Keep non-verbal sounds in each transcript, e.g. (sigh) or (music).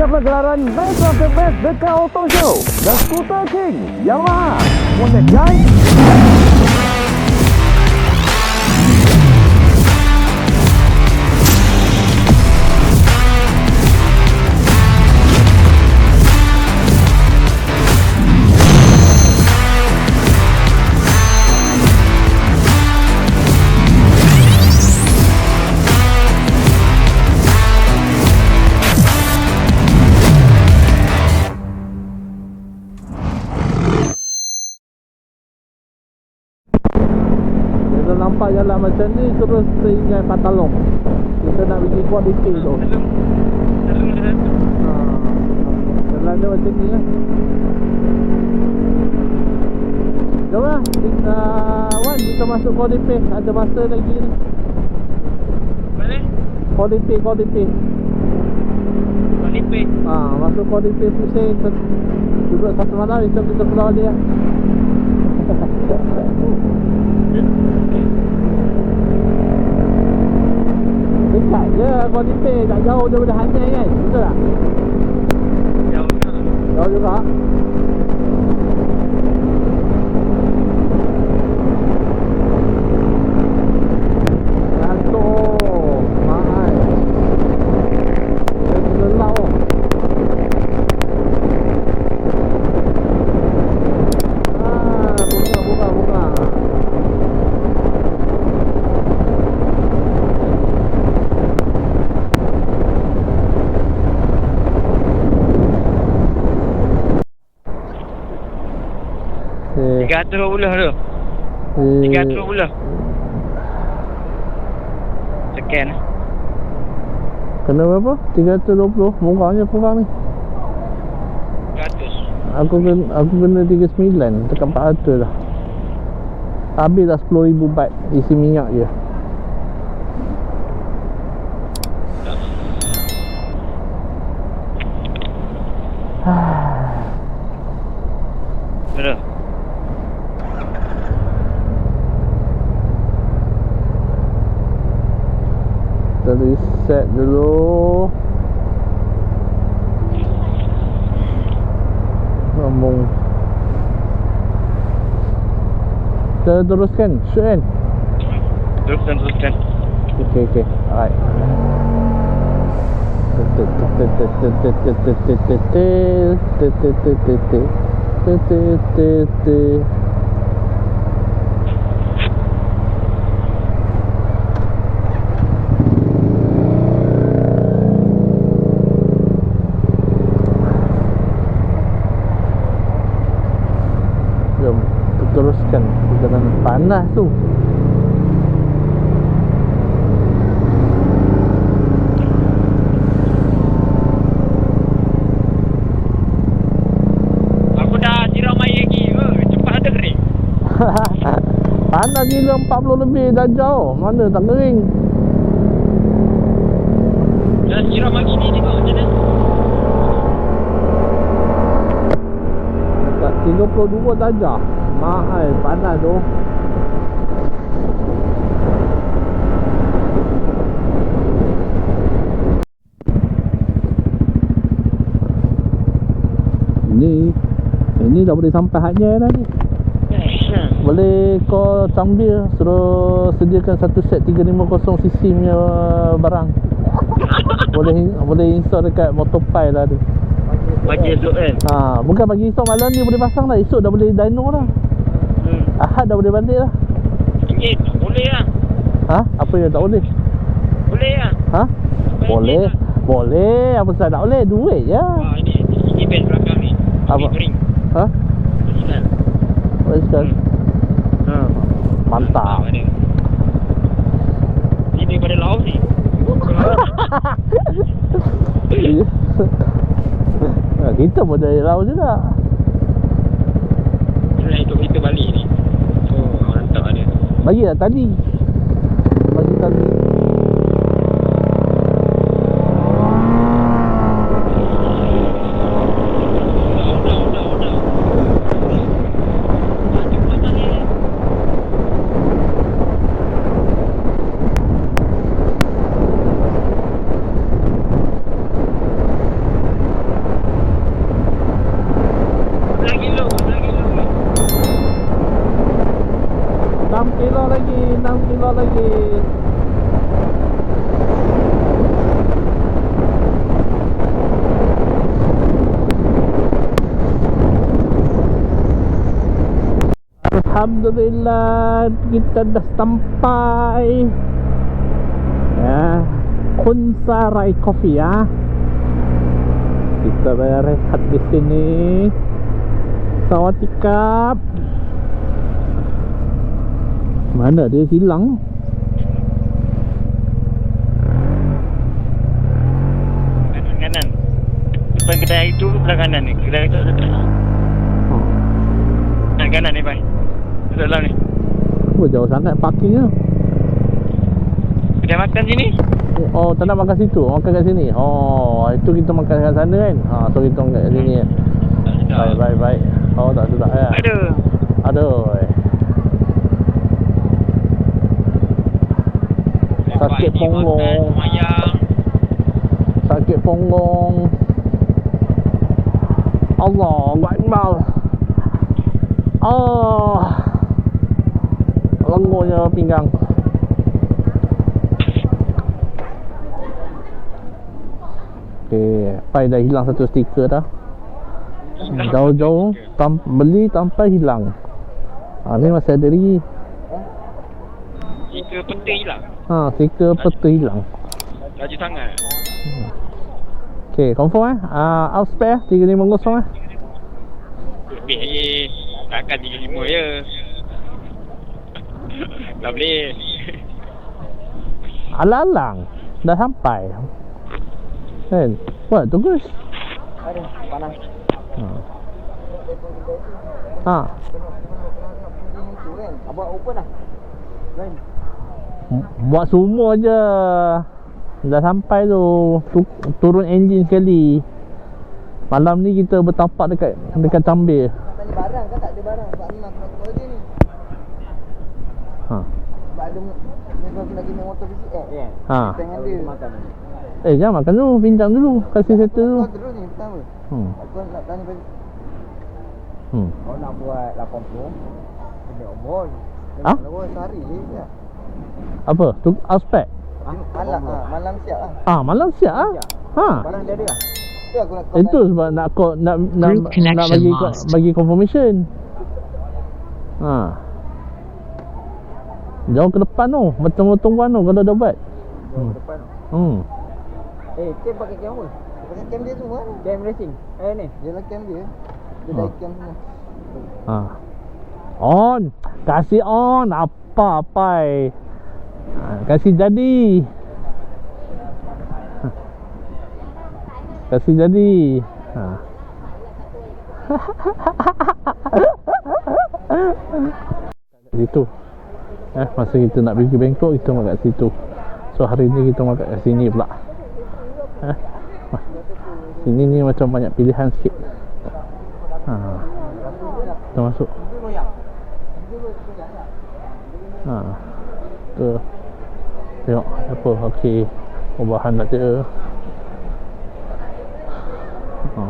anda pagelaran Best of the Best dekat Auto Show dan Scooter King Yamaha. Want that jalan macam ni terus teringat Patalong. Kita nak pergi tu. Belum ada tu Ha. Jalan dia macam ni lah. Jom lah. Kita, Wan, kita masuk kualiti. Ada masa lagi ni. Boleh? Kualiti, kualiti. Kau nipis Ha, masuk kualiti pusing. ter- Duduk satu malam, esok kita keluar dia. (laughs) Dekat je kualiti. Tak jauh daripada Hanai kan? Betul tak? Jauh kan Jauh juga. Eh, 320 tu. Eh, 320 Sekian. Kena berapa? 320 Murahnya kurang ni? 100 Aku kena, aku kena 39 Dekat 400 dah. Habis dah 10,000 baht Isi minyak je. Betul reset dulu Sambung Kita teruskan Shoot kan Teruskan teruskan Okay okay Alright Jom kita teruskan perjalanan panas tu Aku dah siram air lagi oh, Cepat ada kering. Panas gila 40 lebih dah jauh Mana tak kering. Dah siram lagi ni tengok macam mana. Dekat 32 darjah Mahal panas tu Ni Dah boleh sampai Hatnya dah ni Boleh kau sambil Suruh sediakan satu set 350cc punya barang Boleh boleh install dekat motopai lah tu Pagi esok kan Ha, bukan pagi esok malam ni boleh pasang dah. Esok dah boleh dyno dah. hmm. Ahad dah boleh balik dah. Eh boleh lah Ha? Apa yang tak boleh? Boleh lah Ha? Boleh. Boleh. Apa salah tak boleh? Duit je. Wah ini Ini band belakang ni Apa? Ha? What is that? Ha. Mantap. Ini daripada Laos ni Ha, (laughs) Kita pun dari Laos juga. Ini itu kita balik ni Oh mantap ada Bagi lah tadi. Bagi tadi. Alhamdulillah kita dah sampai ya Kunsarai Coffee ya kita dah rehat di sini Sawatikap mana dia hilang Kanan kanan. Depan kedai itu belah kanan ni. Kedai itu ada oh. Kanan kanan ni, Pai. Dalam ni. oh jauh sangat parkingnya Kedai makan sini. Oh tak nak makan situ. Makan kat sini. Oh itu kita makan kat sana kan? Ha, So kita makan kat sini. Baik baik baik. Oh tak sedap ya Ada. Aduh. Sakit punggung. Sakit punggung. Allah Akbar. Oh Lengunya pinggang Okay Pai dah hilang satu stiker dah Jauh-jauh tam, Beli tanpa hilang ha, Ni masih ada lagi Jika peti hilang. Ha, stiker peta hilang Laju sangat. Okay, confirm eh uh, Out spare 350 eh Lebih lagi. Takkan 35 je. Tak boleh. (laughs) Alang-alang Dah sampai Kan What tugas Ada. Panas. ha. ha. Abang open lah. Lain. Buat semua je Dah sampai tu, tu Turun enjin sekali Malam ni kita bertapak dekat Dekat Cambir Tak ada barang kan tak ada barang Sebab kena tolong dia ni ada Memang kena kena motor PCX Ya. ha. Dengan dia Makan. Eh jangan makan dulu Bincang dulu Kasih settle dulu Kau terus ni pertama hmm. Aku nak tanya balik Hmm. Kau nak buat 80 Kena omon Ha? Kalau sehari je ya. Apa? Tu aspek? Malam ha, malam siap lah Ah, malam siap ah. Ha. Barang dia ada lah Tu aku nak Itu sebab nak nak nak, nak bagi bagi confirmation. Ha. Jauh ke depan tu, macam motor tu kalau dah buat. Hmm. Depan Hmm. Eh, Tim pakai cam apa? Pakai cam dia semua ni Cam racing Eh ni Dia lah cam dia Dia Ha. dah cam semua Ha. On. Kasih on apa apa. Ha, kasih jadi. Ha. (laughs) Kasih jadi. Ha. (laughs) situ. Eh, masa kita nak pergi Bangkok kita makan kat situ. So hari ni kita makan kat sini pula. Eh. Sini ni macam banyak pilihan sikit. Ha. Kita masuk. Ha. Tu. Tengok apa okey. Ubahan tak ada. Ha.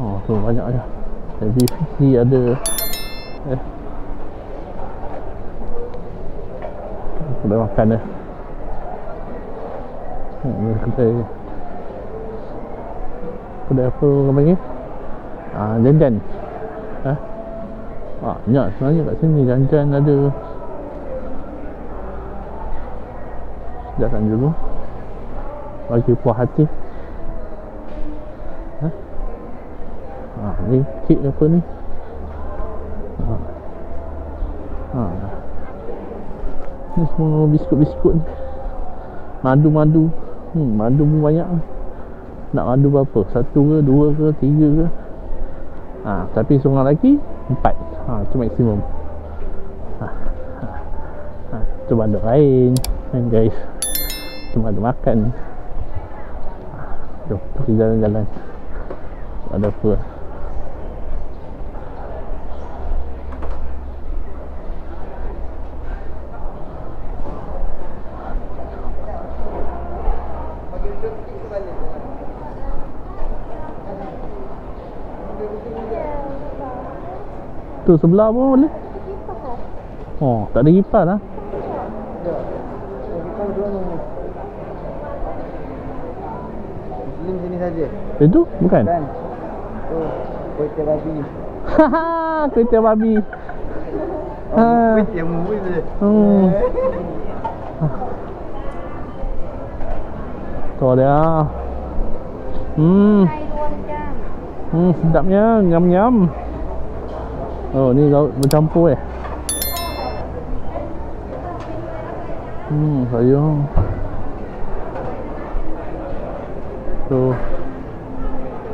Oh, tu banyak aja. Jadi Fiji ada eh. Aku dah makan dah. Hmm, ni kedai apa orang panggil? Ah, janjan. Eh? Ah, banyak sebenarnya kat sini janjan ada. Sekejap dulu. Bagi puas hati. Ha? Ha, ni kek apa ni? Ha. Ha. Ni semua biskut-biskut ni. Madu-madu. Hmm, madu pun banyak. Nak madu berapa? Satu ke, dua ke, tiga ke? Ha, tapi seorang lelaki empat. Ha, itu maksimum. Ha. Ha. Ha. Itu bandar lain. Kan guys. Itu bandar makan. Ha. Jom, pergi jalan-jalan. Ada apa? Tu sebelah pun boleh. Oh, tak ada kipas lah. Muslim sini saja. Itu bukan? Kan? Tu kuih babi. Haha, kereta babi. Oh, Ah. kuih tiap mui saja. Hmm. Tu dia. Hmm. Hmm, sedapnya. Nyam-nyam. Oh, ni lauk bercampur eh. Hmm, sayang. Tu.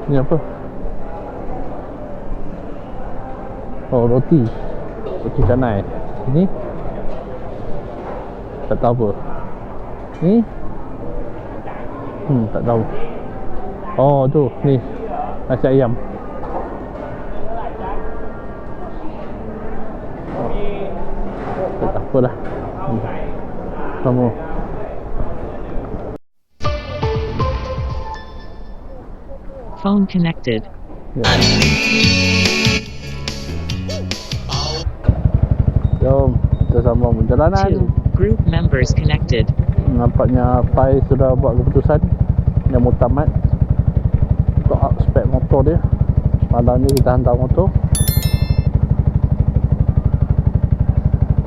Ni apa? Oh, roti. Roti canai. Ni? Tak tahu apa. Ni? Hmm, tak tahu. Oh, tu. Ni. Nasi ayam. Tak apa lah. Hmm. Kamu. Phone connected. Ya. Jom, kita sama perjalanan. 2. Group members connected. Nampaknya Pai sudah buat keputusan yang mutamat untuk up spek motor dia. Malam ni kita hantar motor.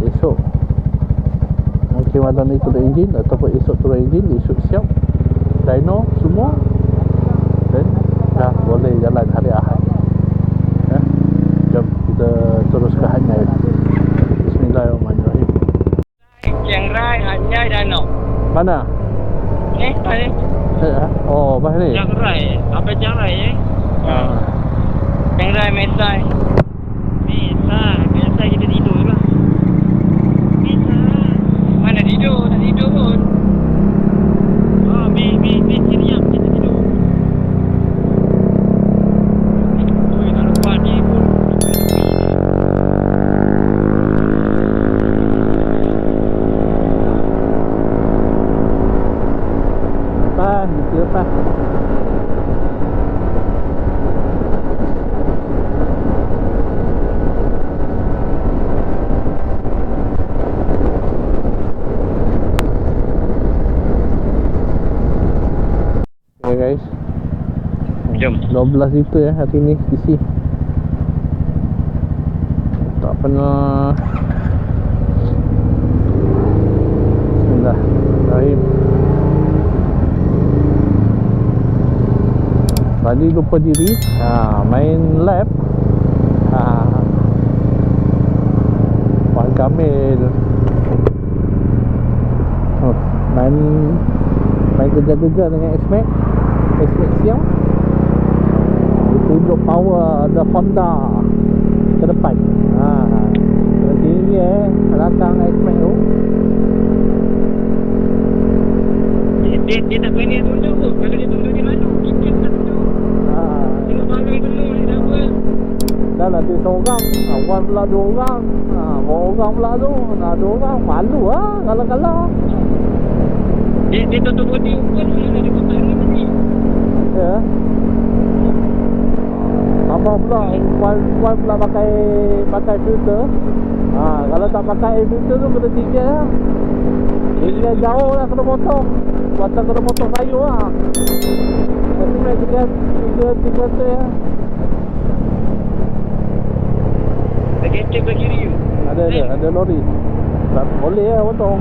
Esok mungkin malam ni turun enjin ataupun esok turun enjin, esok siap. Dyno semua. Dan dah boleh jalan hari Ahad. Ya. Jom kita terus ke Hanyai. Bismillahirrahmanirrahim. Chiang Rai, Đà Nẵng. Mana? Eh, tadi. Eh, ah? oh, bah ni. Chiang Rai. Apa Chiang Rai eh? Ah. Chiang Rai, Mesai. Mesai. Jom. 12 liter ya hari ni isi. Tak pernah Bismillahirrahmanirrahim. Tadi lupa diri ha, Main lap ha. Puan Kamil oh, Main Main kerja-kerja dengan X-Max X-Max siang Dia tunjuk power The Honda Ke depan ha. Kena tinggi eh Belakang X-Max tu Dia, dia, dia tak berani tunduk tu. Kalau dia tunduk dia malu. Kita tak tunduk. ha. Ni dah apa. Dah nanti seorang ha, Wan pula dua orang ha, orang pula tu Nah dua orang Malu lah Kalau-kalau Dia, dia tutup bodi pun dia ada kotak ni tadi. Ya Sama pula Wan, Wan pula pakai Pakai filter. Ha, Kalau tak pakai filter tu Kena tinggal lah. Tinggal jauh lah Kena potong. Buatan kena potong sayur lah. Tapi main tiga Tiga Tiga tu ya. Dia kencing ke kiri. Ada ada Ada lori. Tak boleh lah potong